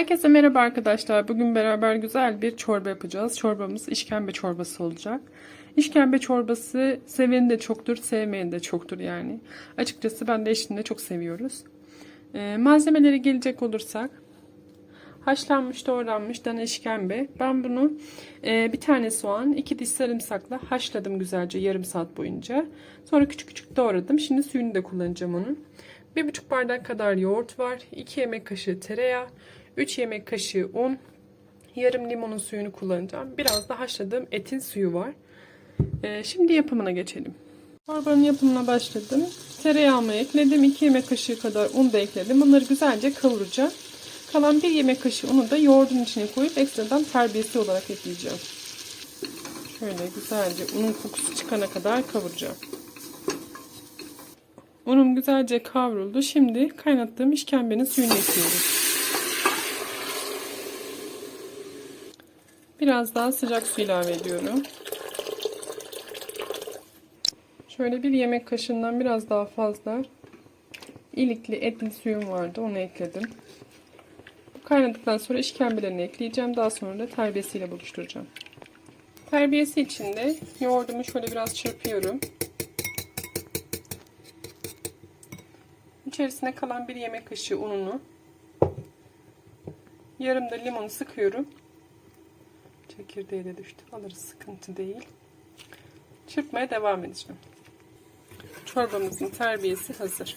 Herkese merhaba arkadaşlar. Bugün beraber güzel bir çorba yapacağız. Çorbamız işkembe çorbası olacak. İşkembe çorbası seveni de çoktur, sevmeyeni de çoktur yani. Açıkçası ben de eşimle çok seviyoruz. Ee, malzemelere gelecek olursak haşlanmış doğranmış dana işkembe. Ben bunu e, bir tane soğan, iki diş sarımsakla haşladım güzelce yarım saat boyunca. Sonra küçük küçük doğradım. Şimdi suyunu da kullanacağım onun. Bir buçuk bardak kadar yoğurt var. 2 yemek kaşığı tereyağı. 3 yemek kaşığı un. Yarım limonun suyunu kullanacağım. Biraz da haşladığım etin suyu var. Ee, şimdi yapımına geçelim. Çorbanın yapımına başladım. Tereyağımı ekledim. 2 yemek kaşığı kadar un da ekledim. Bunları güzelce kavuracağım. Kalan 1 yemek kaşığı unu da yoğurdun içine koyup ekstradan terbiyesi olarak ekleyeceğim. Şöyle güzelce unun kokusu çıkana kadar kavuracağım. Unum güzelce kavruldu. Şimdi kaynattığım işkembenin suyunu ekliyorum. Biraz daha sıcak su ilave ediyorum. Şöyle bir yemek kaşığından biraz daha fazla ilikli etli suyum vardı. Onu ekledim. Kaynadıktan sonra işkembelerini ekleyeceğim. Daha sonra da terbiyesiyle buluşturacağım. Terbiyesi için de yoğurdumu şöyle biraz çırpıyorum. İçerisine kalan bir yemek kaşığı ununu yarım da limonu sıkıyorum. Çekirdeği de düştü. Alırız sıkıntı değil. Çırpmaya devam edeceğim. Çorbamızın terbiyesi hazır.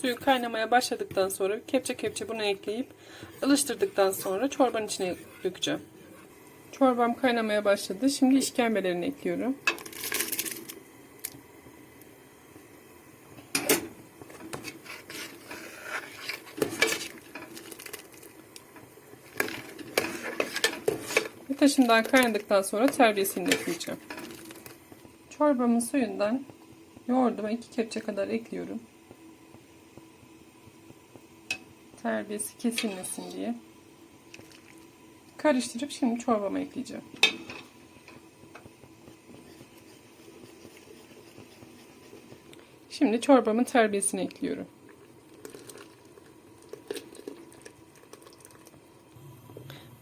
Suyu kaynamaya başladıktan sonra kepçe kepçe bunu ekleyip ılıştırdıktan sonra çorbanın içine dökeceğim. Çorbam kaynamaya başladı. Şimdi işkembelerini ekliyorum. Bir taşından kaynadıktan sonra terbiyesini ekleyeceğim. Çorbamın suyundan yoğurduma iki kepçe kadar ekliyorum. Terbiyesi kesilmesin diye. Karıştırıp şimdi çorbama ekleyeceğim. Şimdi çorbamın terbiyesini ekliyorum.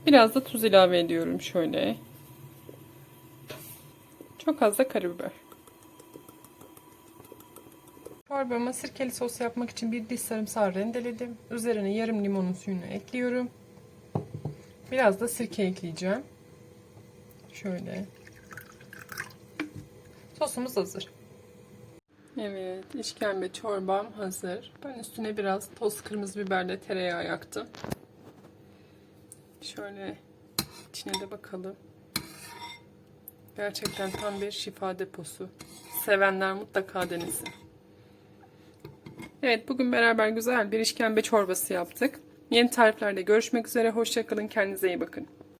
Biraz da tuz ilave ediyorum şöyle. Çok az da karabiber. Çorbama sirkeli sos yapmak için bir diş sarımsağı rendeledim. Üzerine yarım limonun suyunu ekliyorum. Biraz da sirke ekleyeceğim. Şöyle. Sosumuz hazır. Evet, işkembe çorbam hazır. Ben üstüne biraz toz kırmızı biberle tereyağı yaktım. Şöyle içine de bakalım. Gerçekten tam bir şifa deposu. Sevenler mutlaka denesin. Evet bugün beraber güzel bir işkembe çorbası yaptık. Yeni tariflerde görüşmek üzere. Hoşçakalın. Kendinize iyi bakın.